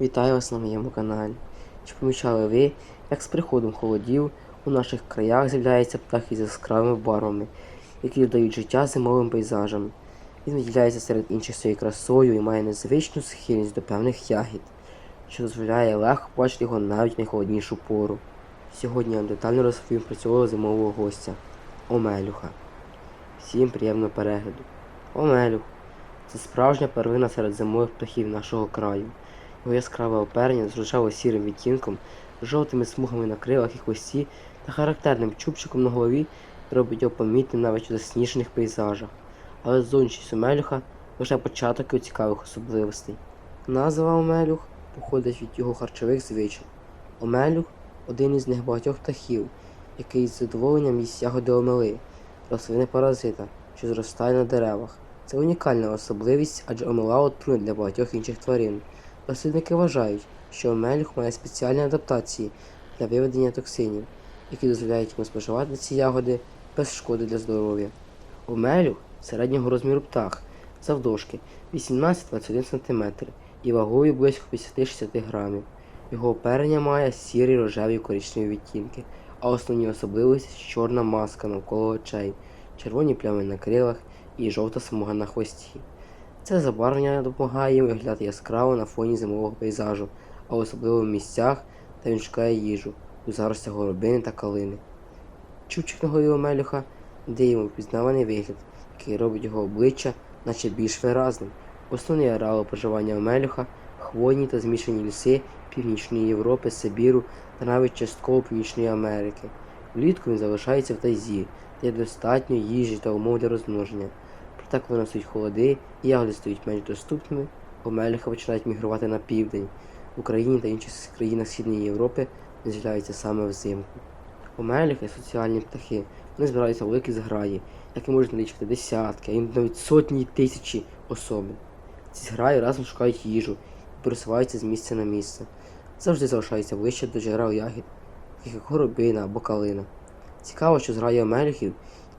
Вітаю вас на моєму каналі. Чи помічали ви, як з приходом холодів у наших краях з'являються птахи з яскравими барвами, які додають життя зимовим пейзажам. Він виділяється серед інших своєю красою і має незвичну схильність до певних ягід, що дозволяє легко бачити його навіть в найхолоднішу пору. Сьогодні я вам детально розповім про цього зимового гостя Омелюха. Всім приємного перегляду. Омелюх це справжня первина серед зимових птахів нашого краю. Його яскраве оперення з рожево-сірим відтінком, жовтими смугами на крилах і хвості та характерним чубчиком на голові робить його помітним навіть у засніжених пейзажах. Але зовнішність Омелюха лише початок його цікавих особливостей. Назва Омелюх походить від його харчових звичай. Омелюх один із небагатьох птахів, який з задоволенням їсть ягоди омели, рослини паразита, що зростає на деревах. Це унікальна особливість, адже омела отруйна для багатьох інших тварин. Дослідники вважають, що омелюх має спеціальні адаптації для виведення токсинів, які дозволяють йому споживати ці ягоди без шкоди для здоров'я. Омелюх середнього розміру птах, завдовжки 18-21 см і вагою близько 50-60 грамів. Його оперення має сірі, рожеві коричневі відтінки, а основні особливості чорна маска навколо очей, червоні плями на крилах і жовта смуга на хвості. Це забарвлення допомагає виглядати яскраво на фоні зимового пейзажу, а особливо в місцях, де він шукає їжу, у заростях горобини та калини. Чубчик на голові Омелюха дає йому впізнаваний вигляд, який робить його обличчя наче більш виразним. Основний ареал проживання Омелюха хвойні та змішані ліси Північної Європи, Сибіру та навіть частково Північної Америки. Влітку він залишається в тайзі, де достатньо їжі та умов для розмноження. Проте, коли настають холоди ягоди стають менш доступними, омелюха починають мігрувати на південь. В Україні та інших країнах Східної Європи вони з'являються саме взимку. Омелюхи соціальні птахи. Вони збираються в великі зграї, які можуть налічити десятки, а іноді навіть сотні й тисячі особин. Ці зграї разом шукають їжу і пересуваються з місця на місце. Завжди залишаються ближче до джерел ягід, таких як горобина або калина. Цікаво, що зграї омелюхів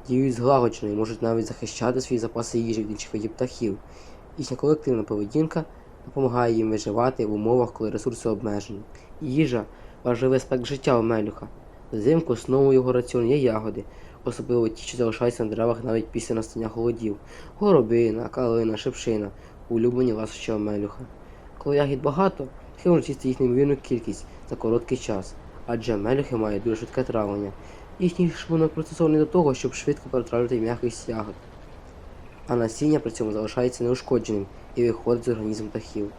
діють злагоджено і можуть навіть захищати свої запаси їжі від інших видів птахів. Їхня колективна поведінка допомагає їм виживати в умовах, коли ресурси обмежені. Їжа важливий аспект життя омелюха. Взимку основою його раціону є ягоди, особливо ті, що залишаються на деревах навіть після настання холодів. Горобина, калина, шипшина, улюблені ласощі омелюха. Коли ягід багато, птахи можуть їсти їх неймовірну кількість за короткий час, адже мелюхи мають дуже швидке травлення. Їхній шлунок пристосований до того, щоб швидко перетравлювати м'якість ягод, а насіння при цьому залишається неушкодженим і виходить з організму птахів.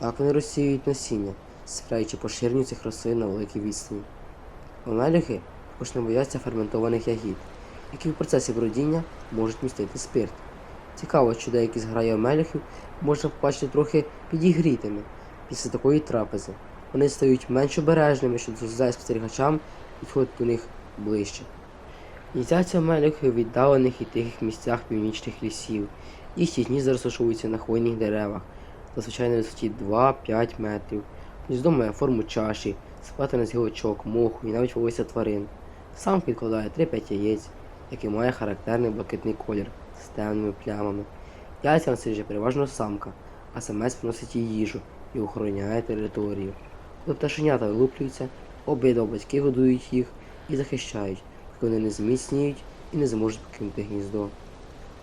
Так вони розсіюють насіння, сприяючи поширенню цих рослин на великій відстані. Омелюхи також не бояться ферментованих ягід, які в процесі бродіння можуть містити спирт. Цікаво, що деякі зграї омелюхів можна побачити трохи підігрітими після такої трапези. Вони стають менш обережними, що дозволяє спостерігачам підходити до них ближче. Гніздяться омелюхи в віддалених і тихих місцях північних лісів. Їхні гнізда розташовуються на хвойних деревах, зазвичай на висоті 2-5 метрів. Гніздо має форму чаші, сплетене з гілочок, моху і навіть волосся тварин. Самка відкладає 3-5 яєць, який має характерний блакитний колір з темними плямами. Яйця насиджує переважно самка, а самець приносить їй їжу і охороняє територію. Коли пташенята вилуплюються, обидва батьки годують їх захищають, поки вони не зміцніють і не зможуть покинути гніздо.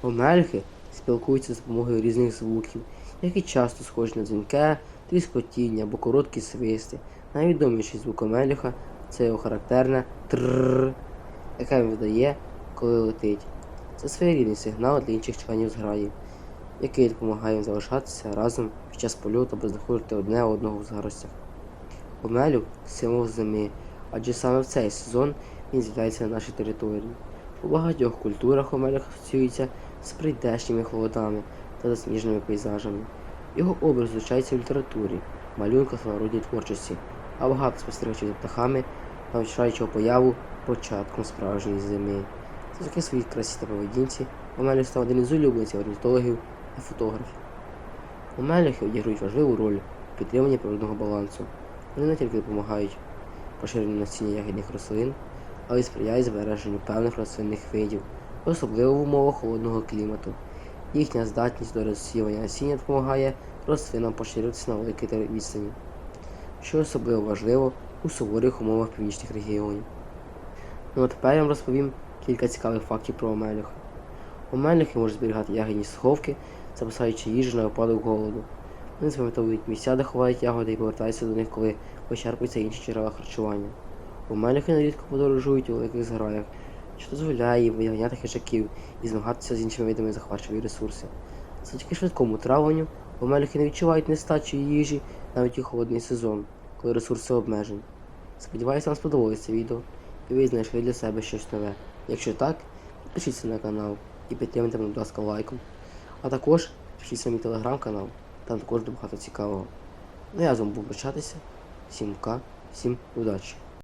Омельхи спілкуються за допомогою різних звуків, які часто схожі на дзвінке, тріскотіння або короткі свисти. Найвідоміший звук омелюха це його характерне трррр, яке він видає, коли летить. Це своєрідний сигнал для інших членів зграї, який допомагає їм залишатися разом під час польоту або знаходити одне одного в заростях. Омелюк символ зими, адже саме в цей сезон він з'являється на нашій території. У багатьох культурах омелюк асоціюється з прийдешніми холодами та засніженими пейзажами. Його образ зустрічається в літературі, малюнках та народній творчості, а багато спостерігачів за птахами навчають його появу початком справжньої зими. Завдяки своїй красі та поведінці Омелюх став один із улюбленців орнітологів і фотографів. Омелюхи відіграють важливу роль у підтриманні природного балансу. Вони не тільки допомагають поширенню насіння ягідних рослин, але й сприяють збереженню певних рослинних видів, особливо в умовах холодного клімату. Їхня здатність до розсіювання насіння допомагає рослинам поширюватися на великій відстані. що особливо важливо у суворих умовах північних регіонів. Ну а тепер я вам розповім кілька цікавих фактів про омелюха. Омелюхи можуть зберігати ягідні сховки, запасаючи їжу на випадок голоду. Вони запам'ятовують місця, де ховають ягоди і повертаються до них, коли вичерпуються інші джерела харчування. Омелюхи нерідко подорожують у великих зграях, що дозволяє їм виганяти хижаків і змагатися з іншими видами захвачувати ресурси. Завдяки швидкому травленню омелюхи не відчувають нестачі їжі навіть у холодний сезон, коли ресурси обмежені. Сподіваюся, вам сподобалося відео і ви знайшли для себе щось нове. Якщо так, підпишіться на канал і підтримайте будь ласка, лайком. А також підпишіться на мій телеграм-канал, там також багато цікавого. Ну я з вами буду прощатися. Всім пока, всім удачі!